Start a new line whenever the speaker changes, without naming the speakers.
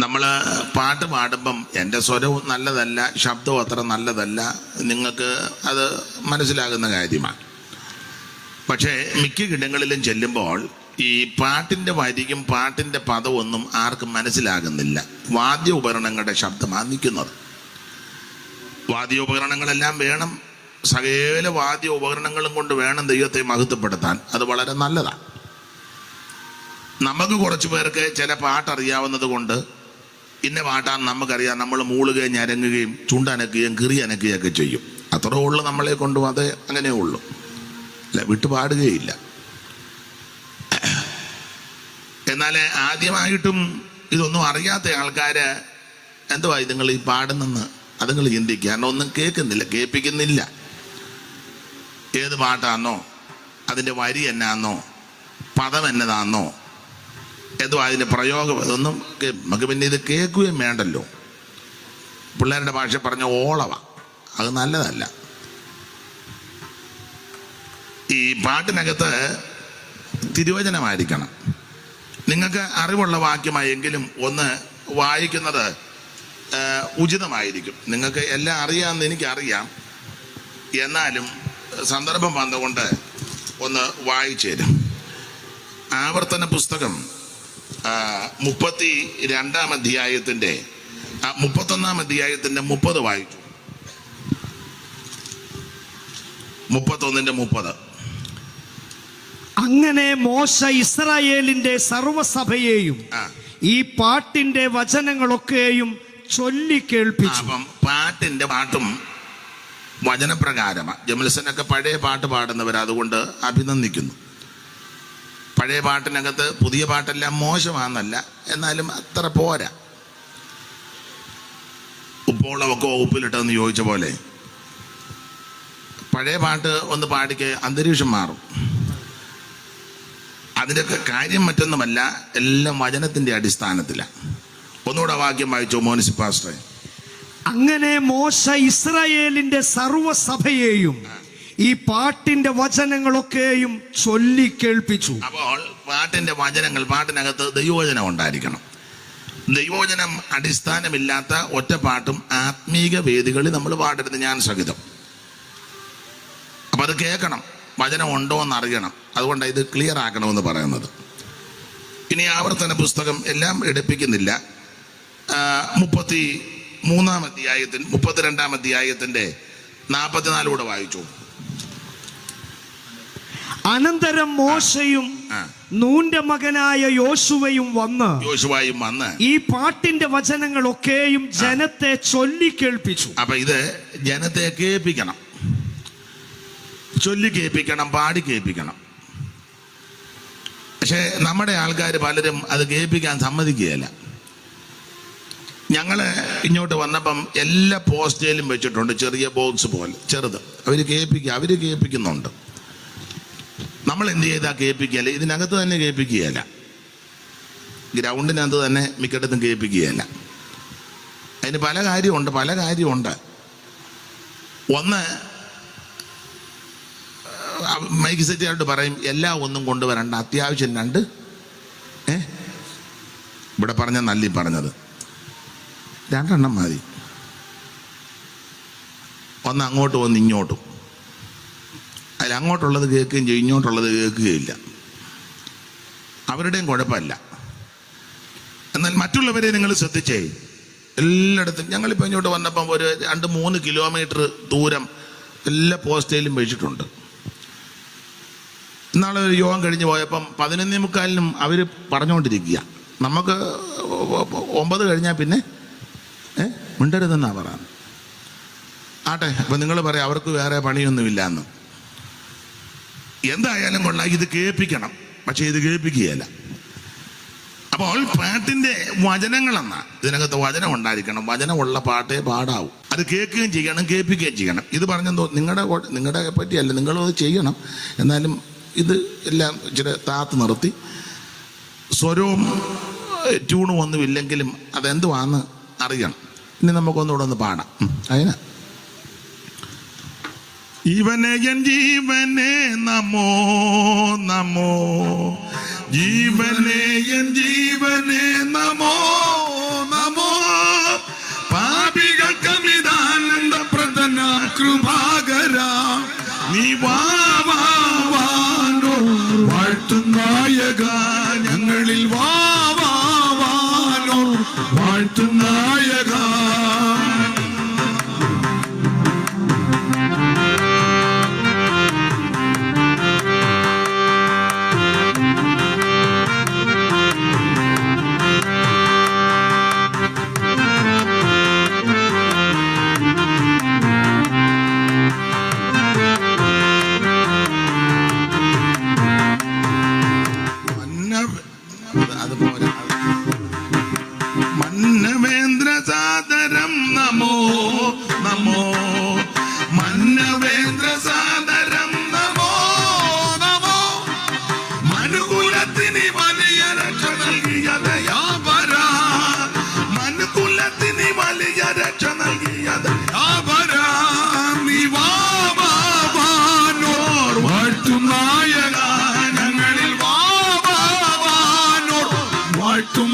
നമ്മൾ പാട്ട് പാടുമ്പം എന്റെ സ്വരവും നല്ലതല്ല ശബ്ദവും അത്ര നല്ലതല്ല. നിങ്ങൾക്ക് അത് മനസ്സിലാകുന്ന കാര്യമാണ്. പക്ഷേ മിക്ക ഇടങ്ങളിലും ചെല്ലുമ്പോൾ ഈ പാട്ടിന്റെ വരിയും പാട്ടിന്റെ പദമൊന്നും ആർക്കും മനസ്സിലാകുന്നില്ല. വാദ്യ ഉപകരണങ്ങളുടെ ശബ്ദമാണ് നിൽക്കുന്നത്. വാദ്യോപകരണങ്ങളെല്ലാം വേണം. സകല വാദ്യ ഉപകരണങ്ങളും കൊണ്ട് വേണം ദൈവത്തെ മഹത്വപ്പെടുത്താൻ. അത് വളരെ നല്ലതാണ്. നമുക്ക് കുറച്ച് പേർക്ക് ചില പാട്ടറിയാവുന്നത് കൊണ്ട് ഇന്ന പാട്ടാന്ന് നമുക്കറിയാം നമ്മൾ മൂളുകയും ഞരങ്ങുകയും ചുണ്ടനക്കുകയും കിറി അനക്കുകയൊക്കെ ചെയ്യും. അത്രേ ഉള്ളൂ നമ്മളെ കൊണ്ടും അത് അങ്ങനെ ഉള്ളൂ. അല്ല വിട്ടു പാടുകയില്ല എന്നാൽ ആദ്യമായിട്ടും ഇതൊന്നും അറിയാത്ത ആൾക്കാർ എന്തുവാ ഇതുങ്ങൾ ഈ പാടുന്നെന്ന് അതുങ്ങൾ ചിന്തിക്കുക. കാരണം ഒന്നും കേൾക്കുന്നില്ല കേൾപ്പിക്കുന്നില്ല. ഏത് പാട്ടാന്നോ അതിന്റെ വരി എന്നാന്നോ പദം എന്നതാന്നോ എന്തോ അതിന്റെ പ്രയോഗം ഇതൊന്നും നമുക്ക് പിന്നെ ഇത് കേൾക്കുകയും വേണ്ടല്ലോ. പിള്ളേരുടെ ഭാഷ പറഞ്ഞ ഓളവ. അത് നല്ലതല്ല. ഈ പാട്ടിനകത്ത് തിരുവചനമായിരിക്കണം. നിങ്ങൾക്ക് അറിവുള്ള വാക്യമായെങ്കിലും ഒന്ന് വായിക്കുന്നത് ഉചിതമായിരിക്കും. നിങ്ങൾക്ക് എല്ലാം അറിയാമെന്ന് എനിക്കറിയാം. എന്നാലും സന്ദർഭം വന്നുകൊണ്ട് ഒന്ന് വായിച്ചു തരും ആവർത്തന പുസ്തകം മുപ്പത്തി രണ്ടാം അധ്യായത്തിന്റെ മുപ്പത്തൊന്നാം അധ്യായത്തിന്റെ മുപ്പത് വായിച്ചു മുപ്പത്തൊന്നിന്റെ മുപ്പത്.
അങ്ങനെ മോശ ഇസ്രായേലിന്റെ സർവസഭയെയും ഈ പാട്ടിന്റെ വചനങ്ങളൊക്കെയും ചൊല്ലി കേൾപ്പിച്ചു.
അപ്പം പാട്ടിന്റെ പാട്ടും വചനപ്രകാരമാണ് ജമൽസനൊക്കെ പഴയ പാട്ട് പാടുന്നവർ അതുകൊണ്ട് അഭിനന്ദിക്കുന്നു. പഴയ പാട്ടിനകത്ത് പുതിയ പാട്ടെല്ലാം മോശമാണെന്നല്ല എന്നാലും അത്ര പോരാ. ഉപ്പോളമൊക്കെ ഉപ്പിലിട്ടെന്ന് ചോദിച്ച പോലെ പഴയ പാട്ട് ഒന്ന് പാടിക്ക് അന്തരീക്ഷം മാറും. അതിന്റെയൊക്കെ കാര്യം മറ്റൊന്നുമല്ല എല്ലാം വചനത്തിന്റെ അടിസ്ഥാനത്തിലാണ് ഒന്നുകൂടെ വാക്യം വായിച്ചു മോനിസിപ്പാസ്റ്ററെ
അങ്ങനെ മോശ ഇസ്രായേലിന്റെ സർവസഭയെയും ഈ പാട്ടിന്റെ വചനങ്ങളൊക്കെയും ചൊല്ലി കേൾപ്പിച്ചു.
അപ്പോൾ പാട്ടിന്റെ വചനങ്ങൾ പാട്ടിനകത്ത് ദൈവവചനം ഉണ്ടായിരിക്കണം. ദൈവവചനം അടിസ്ഥാനമില്ലാത്ത ഒറ്റ പാട്ടും ആത്മീക വേദികളിൽ നമ്മൾ പാടരുത് ഞാൻ സഹിതം. അപ്പം അത് കേൾക്കണം. വചനം ഉണ്ടോ എന്ന് അറിയണം അതുകൊണ്ടാണ് ഇത് ക്ലിയർ ആക്കണമെന്ന് പറയുന്നത്. ഇനി ആവർത്തന പുസ്തകം എല്ലാം എടുപ്പിക്കുന്നില്ല. മുപ്പത്തി മൂന്നാം അധ്യായത്തിൽ മുപ്പത്തിരണ്ടാം അധ്യായത്തിന്റെ നാൽപ്പത്തിനാലൂടെ വായിച്ചു.
അനന്തരം മോശയും നൂന്റെ മകനായ യോശുവയും വന്ന്
യോശുവായും വന്ന്
ഈ പാട്ടിന്റെ വചനങ്ങളൊക്കെയും ജനത്തെ ചൊല്ലി കേൾപ്പിച്ചു.
അപ്പൊ ഇത് ജനത്തെ കേൾപ്പിക്കണം. ചൊല്ലി കേൾപ്പിക്കണം പാടി കേൾപ്പിക്കണം. പക്ഷെ നമ്മുടെ ആൾക്കാർ പലരും അത് കേൾപ്പിക്കാൻ സമ്മതിക്കുകയല്ല. ഞങ്ങൾ ഇങ്ങോട്ട് വന്നപ്പം എല്ലാ പോസ്റ്റേലും വെച്ചിട്ടുണ്ട് ചെറിയ ബോക്സ് പോലെ ചെറുത്. അവർ കേൾപ്പിക്കുക അവർ കേൾപ്പിക്കുന്നുണ്ട്. നമ്മൾ എന്ത് ചെയ്താൽ കേൾപ്പിക്കുകയല്ല? ഇതിനകത്ത് തന്നെ കേൾപ്പിക്കുകയല്ല. ഗ്രൗണ്ടിനകത്ത് തന്നെ മിക്കയിടത്തും കേൾപ്പിക്കുകയല്ല. അതിന് പല കാര്യമുണ്ട് പല കാര്യമുണ്ട്. ഒന്ന് മൈക്ക് സെറ്റുകാരോട് പറയും എല്ലാ ഒന്നും കൊണ്ടുവരണ്ട അത്യാവശ്യം രണ്ട് ഏ? ഇവിടെ പറഞ്ഞ നല്ലി പറഞ്ഞത്. രണ്ടെണ്ണം മതി. ഒന്ന് അങ്ങോട്ടും ഒന്ന് ഇങ്ങോട്ടും. അതിൽ അങ്ങോട്ടുള്ളത് കേൾക്കുകയും ചെയ്യും ഇങ്ങോട്ടുള്ളത് കേൾക്കുകയില്ല അവരുടെയും കുഴപ്പമില്ല. എന്നാൽ മറ്റുള്ളവരെ നിങ്ങൾ ശ്രദ്ധിച്ചേ. എല്ലായിടത്തും ഞങ്ങളിപ്പോൾ ഇങ്ങോട്ട് വന്നപ്പം ഒരു രണ്ട് മൂന്ന് കിലോമീറ്റർ ദൂരം എല്ലാ പോസ്റ്റേലും വെച്ചിട്ടുണ്ട്. ഇന്നാളെ ഒരു യോഗം കഴിഞ്ഞ് പോയപ്പം പതിനൊന്നേ മുക്കാലിനും അവർ പറഞ്ഞുകൊണ്ടിരിക്കുക നമുക്ക് ഒമ്പത് കഴിഞ്ഞാൽ പിന്നെ ഏ മിണ്ടരുതെന്നാണ് പറയുന്നത് ആട്ടെ അപ്പം നിങ്ങൾ പറയാം അവർക്ക് വേറെ പണിയൊന്നുമില്ല എന്ന് എന്തായാലും കൊള്ളാം. ഇത് കേൾപ്പിക്കണം. പക്ഷെ ഇത് കേൾപ്പിക്കുകയല്ല. അപ്പോൾ പാട്ടിന്റെ വചനങ്ങളെന്ന. ഇതിനകത്ത് വചനം ഉണ്ടായിരിക്കണം. വചനമുള്ള പാട്ടേ പാടാവും. അത് കേൾക്കുകയും ചെയ്യണം കേൾപ്പിക്കുകയും ചെയ്യണം. ഇത് പറഞ്ഞെന്തോ നിങ്ങളുടെ നിങ്ങളുടെ പറ്റിയല്ല. നിങ്ങളത് ചെയ്യണം. എന്നാലും ഇത് എല്ലാം ഇച്ചിരി താത്ത് നിർത്തി. സ്വരവും ട്യൂണും ഒന്നുമില്ലെങ്കിലും അതെന്തുവാന്ന് അറിയണം. ഇനി നമുക്കൊന്നുകൂടെ ഒന്ന് പാടാം. അതിനാ ഇവനെ എൻ ജീവനെ നമോ നമോ. ജീവനെ എൻ ജീവനെ നമോ നമോ.
പാപികൾക്കമിതാനന്ദ പ്രധന കൃപാകര.
നീ വാ
വാഴ്ത്തും നായക ഞങ്ങളിൽ
വാഴ്ത്തും